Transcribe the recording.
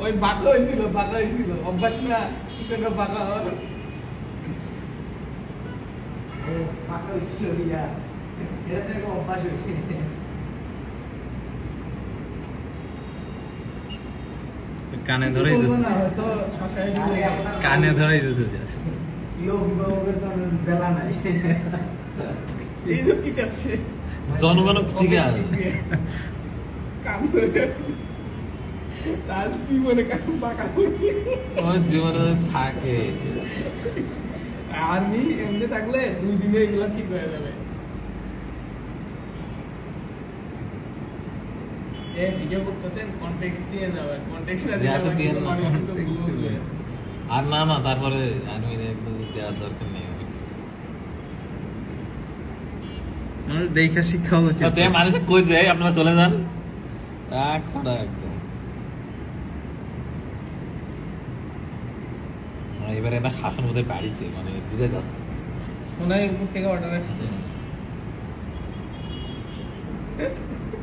ওই বাঁকা হয়েছিল বাঁকা হয়েছিল। অভ্যাস না পিছনে বাঁকা হওয়ার। পাকা হয়েছিল ইয়া। এটা থেকে অভ্যাস হয়েছে। কানে ধরেই না, হয়তো শ্মশানে ঢুকে আপনার- কানে ধরেই কি জনগণ ঠিক আছে। কাম করে তার জীবনে কাম বাঁকা হয়নি। জীবনে থাকে এমনি থাকলে দুই দিনে এগুলো ঠিক হয়ে যাবে মানে হয়ে। আর না না তারপরে আমি দেওয়ার দরকার নেই মানুষ দেখা শিক্ষা সাথে মানুষ কই যায় আপনারা চলে যান এক ফোটা একদম। মানে এবারে একটা শাসন বোধহয় বাড়িছে মানে বুঝে যাচ্ছে। মনে মুখ থেকে অর্ডার আসছে।